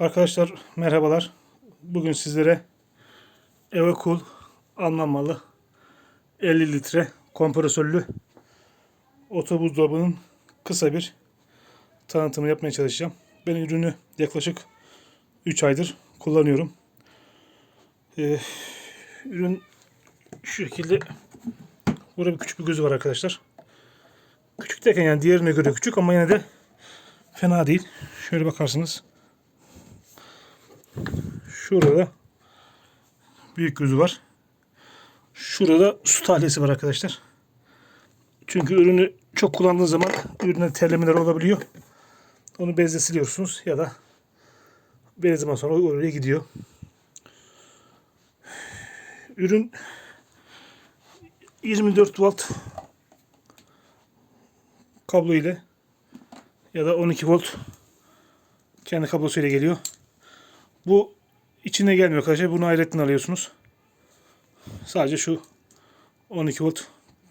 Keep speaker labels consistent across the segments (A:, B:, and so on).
A: Arkadaşlar merhabalar. Bugün sizlere Evacool Alman malı 50 litre kompresörlü otobuzdolabının kısa bir tanıtımı yapmaya çalışacağım. Ben ürünü yaklaşık 3 aydır kullanıyorum. Ee, ürün şu şekilde burada bir küçük bir gözü var arkadaşlar. Küçük derken yani diğerine göre küçük ama yine de fena değil. Şöyle bakarsınız. Şurada büyük gözü var. Şurada su tahliyesi var arkadaşlar. Çünkü ürünü çok kullandığınız zaman ürüne terlemeler olabiliyor. Onu bezle siliyorsunuz ya da belli zaman sonra oraya gidiyor. Ürün 24 volt kablo ile ya da 12 volt kendi kablosuyla geliyor. Bu içine gelmiyor arkadaşlar. Bunu ayrıyetten alıyorsunuz. Sadece şu 12 volt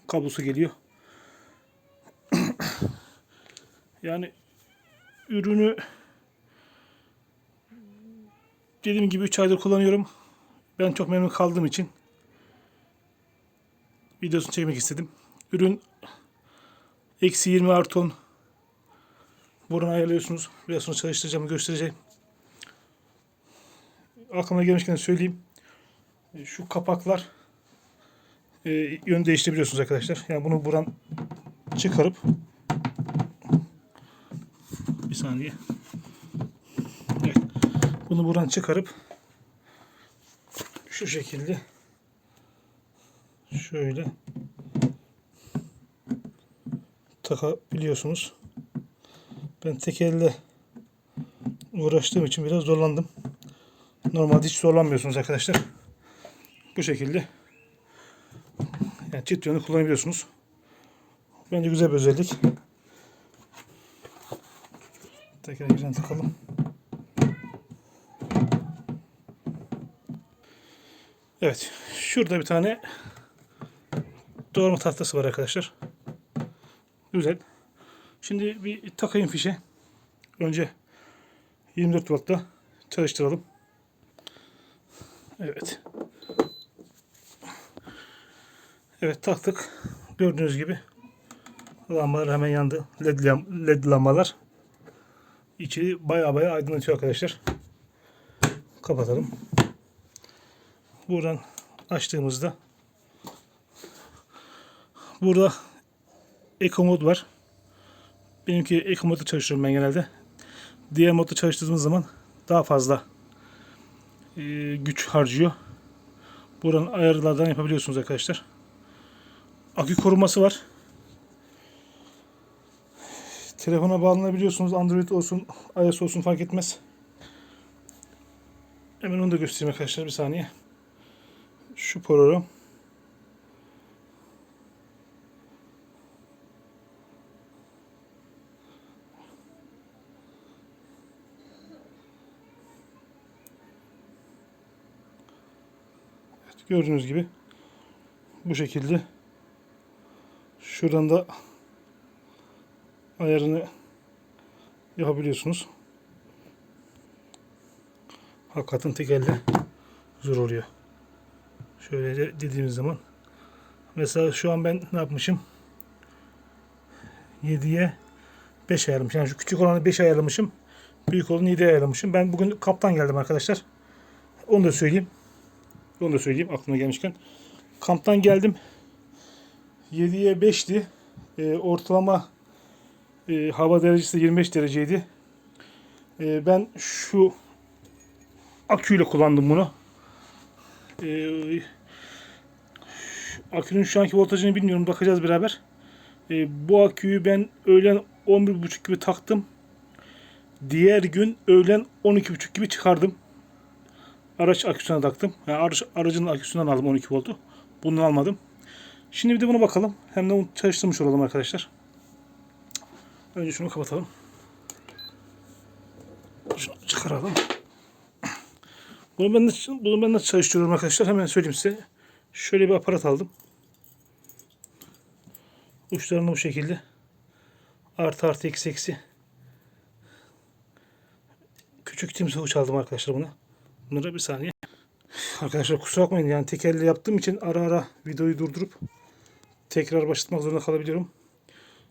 A: kablosu geliyor. yani ürünü dediğim gibi 3 aydır kullanıyorum. Ben çok memnun kaldığım için videosunu çekmek istedim. Ürün eksi 20 artı 10 Buradan ayarlıyorsunuz. Biraz sonra çalıştıracağım, göstereceğim. Aklıma gelmişken söyleyeyim. E, Şu kapaklar e, yön değiştirebiliyorsunuz arkadaşlar. Yani bunu buradan çıkarıp bir saniye. Evet. Bunu buradan çıkarıp şu şekilde şöyle takabiliyorsunuz. Ben tek elle uğraştığım için biraz zorlandım. Normalde hiç zorlanmıyorsunuz arkadaşlar. Bu şekilde yani çift yönlü kullanabiliyorsunuz. Bence güzel bir özellik. Tekrar yerine takalım. Evet. Şurada bir tane doğrama tahtası var arkadaşlar. Güzel. Şimdi bir takayım fişe. Önce 24 voltta çalıştıralım. Evet. Evet taktık. Gördüğünüz gibi lambalar hemen yandı. LED, lam- LED lambalar. İçi baya baya aydınlatıyor arkadaşlar. Kapatalım. Buradan açtığımızda burada Eco mod var. Benimki Eco modda çalışıyorum ben genelde. Diğer modda çalıştırdığımız zaman daha fazla e, güç harcıyor. Buranın ayarlardan yapabiliyorsunuz arkadaşlar. Akü koruması var. Telefona bağlanabiliyorsunuz. Android olsun, iOS olsun fark etmez. Hemen onu da göstereyim arkadaşlar bir saniye. Şu program. Gördüğünüz gibi bu şekilde şuradan da ayarını yapabiliyorsunuz. Hakikaten tek elde zor oluyor. Şöyle de dediğimiz zaman mesela şu an ben ne yapmışım? 7'ye 5 ayarlamışım. Yani şu küçük olanı 5 ayarlamışım. Büyük olanı 7 ayarlamışım. Ben bugün kaptan geldim arkadaşlar. Onu da söyleyeyim. Onu da söyleyeyim aklıma gelmişken. Kamptan geldim. 7'ye 5'ti. Ee, ortalama e, hava derecesi de 25 dereceydi. Ee, ben şu aküyle kullandım bunu. Ee, akünün şu anki voltajını bilmiyorum. Bakacağız beraber. Ee, bu aküyü ben öğlen 11.30 gibi taktım. Diğer gün öğlen 12.30 gibi çıkardım. Araç aküsüne taktım. Yani araç, aracın aküsünden aldım 12 voltu. Bundan almadım. Şimdi bir de buna bakalım. Hem de onu çalıştırmış olalım arkadaşlar. Önce şunu kapatalım. Şunu çıkaralım. Bunu ben de, bunu ben de çalıştırıyorum arkadaşlar. Hemen söyleyeyim size. Şöyle bir aparat aldım. Uçlarını bu şekilde. Artı artı eksi eksi. küçük timsahı çaldım arkadaşlar buna. Bunlara bir saniye. Arkadaşlar kusura bakmayın yani tek yaptığım için ara ara videoyu durdurup tekrar başlatmak zorunda kalabiliyorum.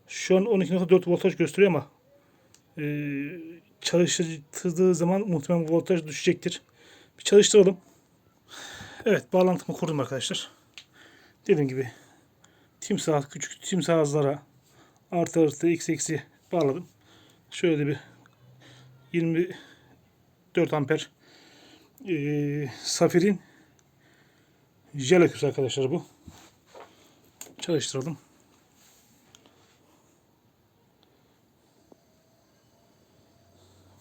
A: Şu an 12.4 voltaj gösteriyor ama e, çalıştırdığı zaman muhtemelen voltaj düşecektir. Bir çalıştıralım. Evet bağlantımı kurdum arkadaşlar. Dediğim gibi timsah küçük timsahlara artı artı x eksi bağladım. Şöyle bir 24 amper e, safirin jel aküsü arkadaşlar bu. Çalıştıralım.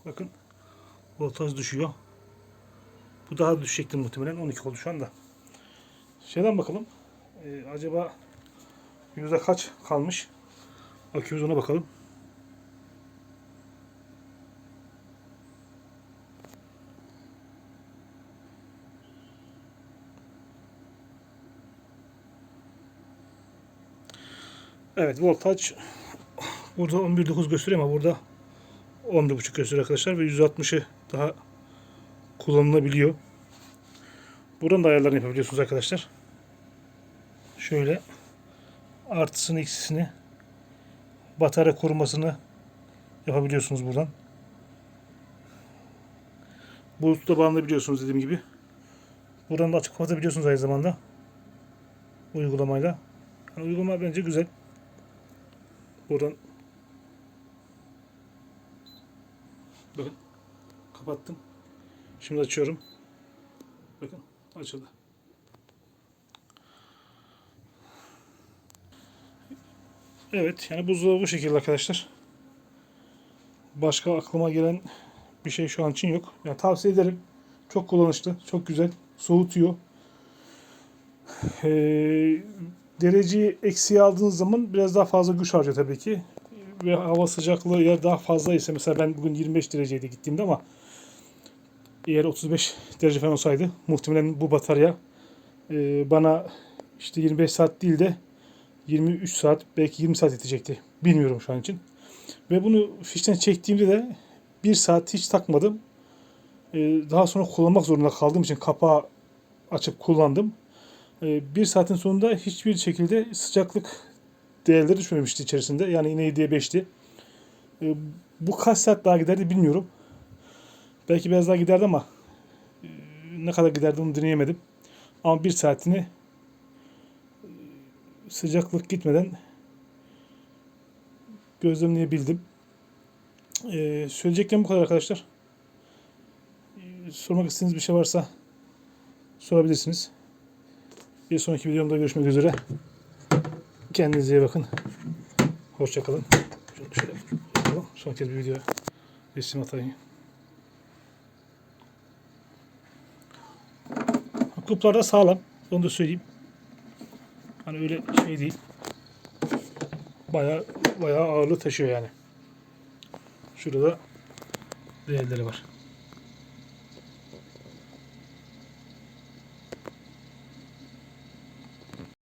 A: Bakın voltaj düşüyor. Bu daha düşecektir muhtemelen. 12 oldu şu anda. Şeyden bakalım. Ee, acaba yüzde kaç kalmış? Akümüz ona bakalım. Evet voltaj burada 11.9 gösteriyor ama burada 11.5 gösteriyor arkadaşlar ve 160'ı daha kullanılabiliyor. Buradan da ayarlarını yapabiliyorsunuz arkadaşlar. Şöyle artısını eksisini batarya korumasını yapabiliyorsunuz buradan. Bluetooth'la bağlanabiliyorsunuz dediğim gibi. Buradan da açıp kapatabiliyorsunuz aynı zamanda. Uygulamayla. Yani uygulama bence güzel. Buradan Bakın kapattım. Şimdi açıyorum. Bakın açıldı. Evet yani buzdolabı bu şekilde arkadaşlar. Başka aklıma gelen bir şey şu an için yok. Yani tavsiye ederim. Çok kullanışlı, çok güzel. Soğutuyor. Ee, dereceyi eksiye aldığınız zaman biraz daha fazla güç harcıyor tabii ki. Ve hava sıcaklığı eğer daha fazla ise mesela ben bugün 25 dereceydi gittiğimde ama eğer 35 derece falan olsaydı muhtemelen bu batarya e, bana işte 25 saat değil de 23 saat belki 20 saat yetecekti. Bilmiyorum şu an için. Ve bunu fişten çektiğimde de 1 saat hiç takmadım. E, daha sonra kullanmak zorunda kaldığım için kapağı açıp kullandım. E, bir saatin sonunda hiçbir şekilde sıcaklık değerleri düşmemişti içerisinde. Yani yine 7'ye 5'ti. E, bu kaç saat daha giderdi bilmiyorum. Belki biraz daha giderdi ama e, ne kadar giderdi onu deneyemedim. Ama bir saatini e, sıcaklık gitmeden gözlemleyebildim. E, söyleyeceklerim bu kadar arkadaşlar. Sormak istediğiniz bir şey varsa sorabilirsiniz. Bir sonraki videomda görüşmek üzere. Kendinize iyi bakın. Hoşçakalın. Şöyle, şöyle yapalım. Son kez bir video resim atayım. Kulplar da sağlam. Onu da söyleyeyim. Hani öyle şey değil. Baya baya ağırlığı taşıyor yani. Şurada değerleri var.